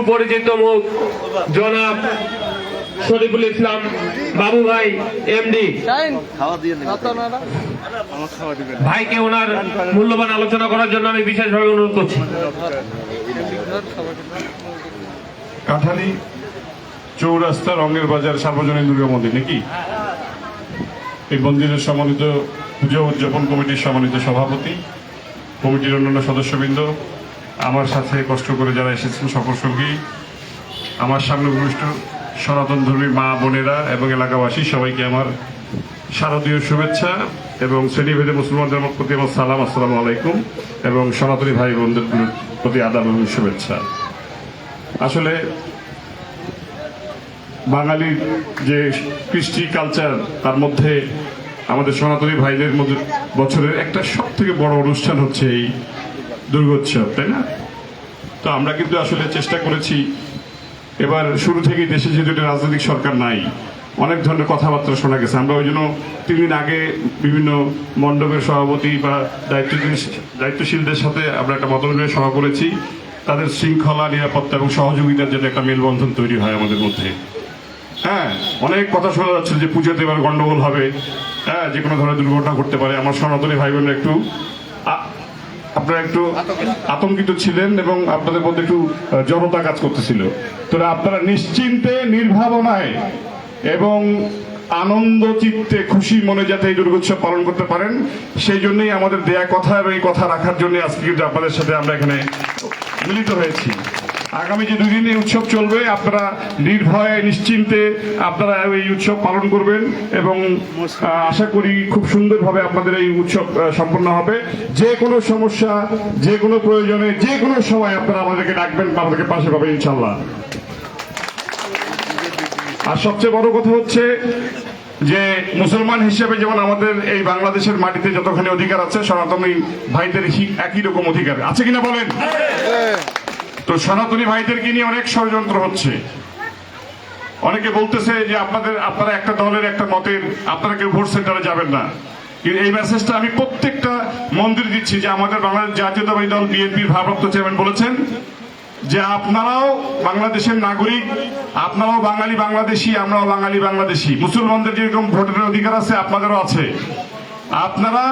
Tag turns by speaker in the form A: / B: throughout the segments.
A: সুপরিচিত মুখ জনাব শরীফুল ইসলাম বাবু ভাই এমডি
B: খাওয়া দিয়ে নেবে আমার খাওয়া দিবেন
A: ভাইকে ওনার মূল্যবান আলোচনা করার জন্য আমি বিশেষভাবে অনুরোধ করছি।
C: কাঠালি চৌরাস্তা রঙের বাজার সার্বজনীন দুর্গা মন্দির নাকি? এই মন্দিরের সম্মানিত পুজো উদযাপন কমিটির সম্মানিত সভাপতি কমিটির অন্যান্য সদস্যবৃন্দ আমার সাথে কষ্ট করে যারা এসেছেন সকল সঙ্গী, আমার সামনে উপবিষ্ট সনাতন ধর্মী মা বোনেরা এবং এলাকাবাসী, সবাইকে আমার শারদীয় শুভেচ্ছা এবং শ্রেণীভেদে মুসলমানদের প্রতি আমার সালাম, আসসালামু আলাইকুম এবং সনাতনী ভাই বোনদের প্রতি আদাব এবং শুভেচ্ছা। আসলে বাঙালির যে কৃষ্টি কালচার তার মধ্যে আমাদের সনাতনী ভাইদের মধ্যে বছরের একটা সব থেকে বড় অনুষ্ঠান হচ্ছে এই দুর্গোৎসব, তাই না? তো আমরা কিন্তু আসলে চেষ্টা করেছি। এবার শুরু থেকেই দেশে যেহেতু একটা রাজনৈতিক সরকার নাই, অনেক ধরনের কথাবার্তা শোনা গেছে। আমরা ওই জন্য তিন দিন আগে বিভিন্ন মণ্ডপের সভাপতি বা দায়িত্ব দায়িত্বশীলদের সাথে আমরা একটা মতবিনিময় সভা করেছি। তাদের শৃঙ্খলা, নিরাপত্তা এবং সহযোগিতার জন্য একটা মেলবন্ধন তৈরি হয় আমাদের মধ্যে। হ্যাঁ অনেক কথা শোনা যাচ্ছে যে পুজোতে এবার গণ্ডগোল হবে। হ্যাঁ যে কোনো ধরনের দুর্ঘটনা ঘটতে পারে। আমার সনাতনী ভাই বোনেরা একটু আপনারা একটু আতঙ্কিত ছিলেন এবং আপনাদের মধ্যে একটু জড়তা কাজ করতেছিল। তো আপনারা নিশ্চিন্তে, নির্ভাবনায় এবং আনন্দ, চিত্তে খুশি মনে যাতে এই দুর্গোৎসব পালন করতে পারেন, সেই জন্যই আমাদের দেয়া কথা এবং এই কথা রাখার জন্য আজকে কিন্তু আপনাদের সাথে আমরা এখানে মিলিত হয়েছি। আগামী যে দুদিন এই উৎসব চলবে, আপনারা নির্ভয়ে, নিশ্চিন্তে আপনারা এই উৎসব পালন করবেন এবং আশা করি খুব সুন্দরভাবে আপনাদের এই উৎসব সম্পন্ন হবে। যে কোনো সমস্যা, যে কোনো প্রয়োজনে, যে কোনো সময় আপনারা আমাদেরকে ডাকবেন, আমাদেরকে পাশে পাবেন ইনশাল্লাহ আর সবচেয়ে বড় কথা হচ্ছে যে, মুসলমান হিসেবে যেমন আমাদের এই বাংলাদেশের মাটিতে যতখানি অধিকার আছে, সনাতনী ভাইদের একই রকম অধিকার। আছে কিনা বলেন? তো সনাতনী ভাইদেরকে নিয়ে অনেক ষড়যন্ত্র হচ্ছে। অনেকে বলতেছে যে আপনাদের, আপনারা একটা দলের, একটা মতের, আপনারা কেউ ভোট সেন্টারে যাবেন না। এই মেসেজটা আমি প্রত্যেকটা মন্দির দিচ্ছি যে আমাদের বাংলাদেশ জাতীয়তাবাদী দল, বিএনপির ভারপ্রাপ্ত চেয়ারম্যান বলেছেন যে আপনারাও বাংলাদেশের নাগরিক, আপনারাও বাঙালি বাংলাদেশি, আমরাও বাঙালি বাংলাদেশি। মুসলমানদের যেরকম ভোটের অধিকার আছে, আপনাদেরও আছে। আপনারা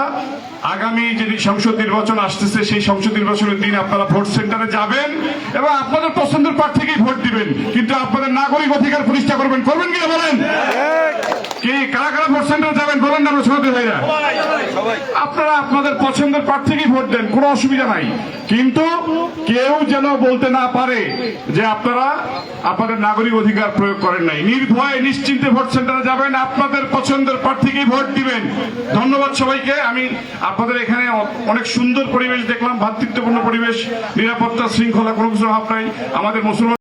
C: আগামী যে সংসদ নির্বাচন আসতেছে সেই সংসদ নির্বাচনের দিন আপনারা ভোট সেন্টারে যাবেন এবং আপনাদের পছন্দের প্রার্থীকেই ভোট দিবেন। কিন্তু আপনাদের নাগরিক অধিকার প্রতিষ্ঠা করবেন। করবেন কিনা বলেন? কি কারা কারা ভোট সেন্টারে যাবেন? বলেন না আমরা ভাইরা আপনারা আপনাদের পছন্দের প্রার্থীকেই ভোট দেন, কোনো অসুবিধা নাই। কিন্তু কেউ যেন বলতে না পারে যে আপনারা আপনাদের নাগরিক অধিকার প্রয়োগ করেন নাই। নির্ভয়ে, নিশ্চিন্তে ভোট সেন্টারে যাবেন, আপনাদের পছন্দের প্রার্থীকেই ভোট দিবেন। ধন্যবাদ সবাইকে। আমি আপনাদের এখানে অনেক সুন্দর পরিবেশ দেখলাম ভ্রাতৃত্বপূর্ণ পরিবেশ, নিরাপত্তা শৃঙ্খলা কোনো কিছু অভাব নাই। আমাদের মুসলমান